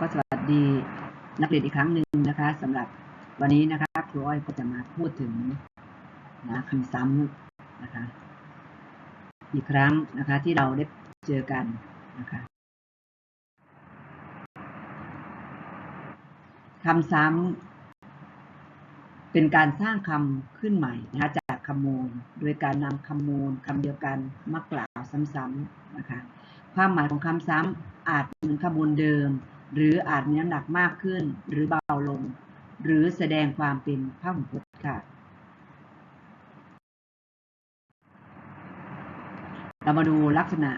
ก็สวัสดีนักเรียนอีกครั้งหนึ่งนะคะสำหรับวันนี้นะคะครูอ้อยก็จะมาพูดถึงนะคำซ้ำนะคะ อีกครั้งนะคะที่เราได้เจอกันนะคะคำซ้ำเป็นการสร้างคำขึ้นใหม่นะคะจากคำมูล โดยการนำคำมูลคำเดียวกันมากล่าวซ้ำๆนะคะความหมายของคำซ้ำอาจเหมือนคำมูลเดิม หรืออาจมีน้ำหนักมากขึ้นหรือเบาลง หรือแสดงความเป็นพหุพจน์ค่ะ เรามาดูลักษณะ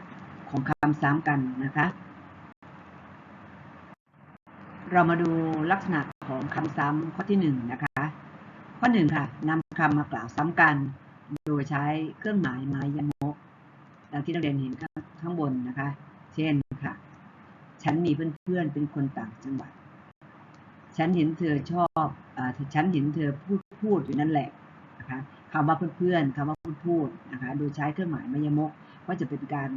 ของคำซ้ำกันนะคะ เรามาดูลักษณะของคำซ้ำข้อที่หนึ่งนะคะ ข้อหนึ่งค่ะนำคำมากล่าวซ้ำกัน โดยใช้เครื่องหมายไม้ยมกดังที่นักเรียนเห็นข้างบนนะคะ เช่น ฉันมีเพื่อนๆ เป็นคนต่างจังหวัด ฉันเห็นเธอชอบอาฉันเห็นเธอพูดพูดอยู่นั่นแหละนะคะคำว่าเพื่อนๆคำว่าพูดพูดนะคะ โดยใช้เครื่องหมายมายมก ก็จะเป็นการ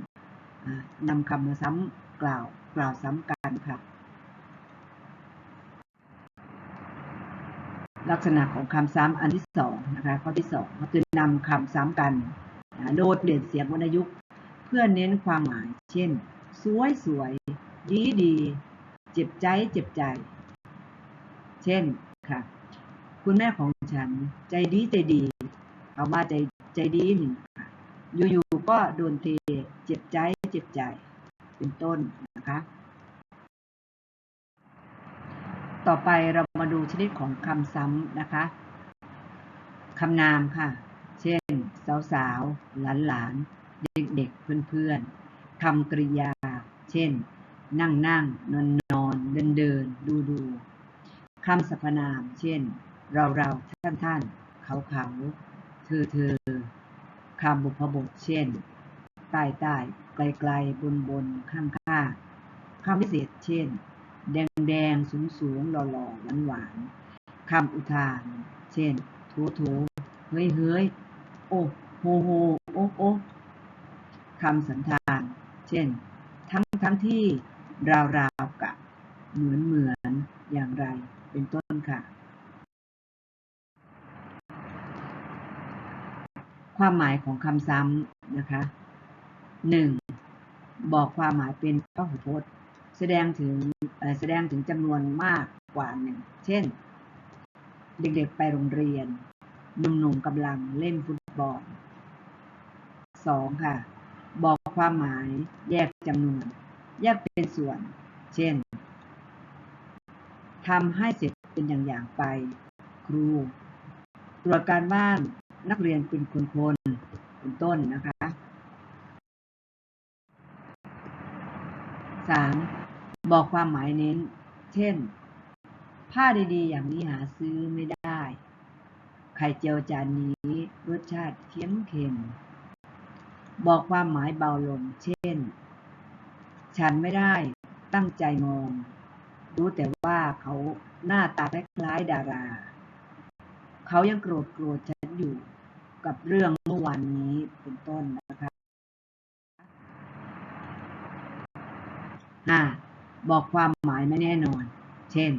อ่านำคำมาซ้ำกล่าวกล่าวซ้ำกันค่ะ ลักษณะของคำซ้ำอันที่สองนะคะข้อที่สองก็คือนำคำซ้ำกันโดยเปลี่ยนเสียงวรรณยุกต์ เพื่อเน้นความหมาย เช่น สวยสวย ดีดีเจ็บใจเจ็บใจ เช่นค่ะ คุณแม่ของฉัน ใจดีใจดีคำว่าใจใจดีหนึ่งอยู่ๆก็โดนเทเจ็บใจเจ็บใจ เป็นต้นนะคะ ต่อไปเรามาดูชนิดของคำซ้ำนะคะคำนามค่ะ เช่น สาวๆ หลานๆ เด็กๆ เพื่อนๆคำกริยา เช่น นั่งนั่งนอนนอนเดินเดินดูดูคำสรรพนาม เช่น เราเราท่านท่านเขาเขาเธอเธอคำบุพบท เช่นใต้ใต้ไกลไกลบนบนข้างข้างคำพิเศษ เช่น แดงแดงสูงสูงหล่อหล่อหวานหวานคำอุทาน เช่นโถโถเฮ้ยเฮ้ยโอ้โหโหโอ้โอ้คำสันธาน เช่น ทั้งทั้งที่ ราวราวกับ เหมือนเหมือนอย่างไรเป็นต้นค่ะ ความหมายของคำซ้ำนะคะหนึ่งบอกความหมายเป็นพหุพจน์ แสดงถึงแสดงถึงจำนวนมากกว่าหนึ่ง เช่น เด็กๆไปโรงเรียน หนุ่มๆกำลังเล่นฟุตบอลสองค่ะ บอกความหมายแยกจำนวน แยกเป็นส่วน เช่นทำให้เสร็จเป็นอย่างๆไป ครู ตรวจการบ้านนักเรียนเป็นคนๆเป็นต้นนะคะสามบอกความหมายเน้น เช่น ผ้าดีๆ อย่างนี้หาซื้อไม่ได้ ไข่เจียวจานนี้รสชาติเค็มเค็มบอกความหมายเบาลง เช่น ฉันไม่ได้ตั้งใจมอง รู้แต่ว่าเขาหน้าตาคล้ายดารา เขายังโกรธโกรธฉันอยู่กับเรื่องเมื่อวานนี้เป็นต้นนะคะห้าบอกความหมายไม่แน่นอน เช่น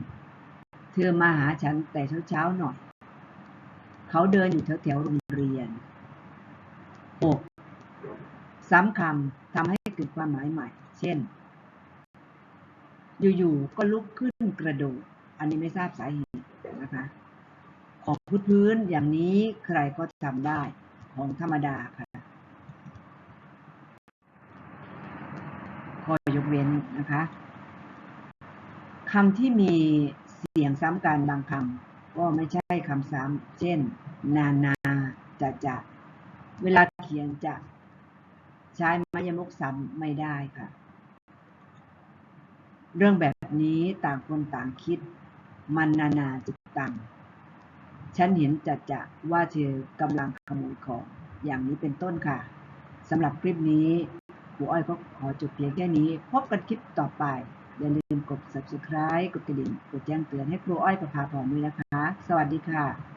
เธอมาหาฉันแต่เช้าๆหน่อย เขาเดินอยู่แถวๆโรงเรียน 6. ซ้ำคำทำให้เกิดความหมายใหม่ เช่น อยู่ๆก็ลุกขึ้นกระโดด อันนี้ไม่ทราบสาเหตุนะคะ ของพื้นๆอย่างนี้ใครก็ทำได้ของธรรมดาค่ะข้อยกเว้นนะคะคำที่มีเสียงซ้ำกันบางคำก็ไม่ใช่คำซ้ำ เช่น นานาจะจะเวลาเขียนจะ ใช้มายมุกซ้ำไม่ได้ค่ะ เรื่องแบบนี้ต่างคนต่างคิด มันนานาจิตตัง ฉันเห็นจัดจะว่าเธอกำลังขโมยของอย่างนี้เป็นต้นค่ะสำหรับคลิปนี้ครูอ้อยก็ขอจบเพียงแค่นี้ พบกันคลิปต่อไป อย่าลืมกด subscribe กดกระดิ่ง กดแจ้งเตือนให้ครูอ้อยประภาพรด้วยนะคะ สวัสดีค่ะ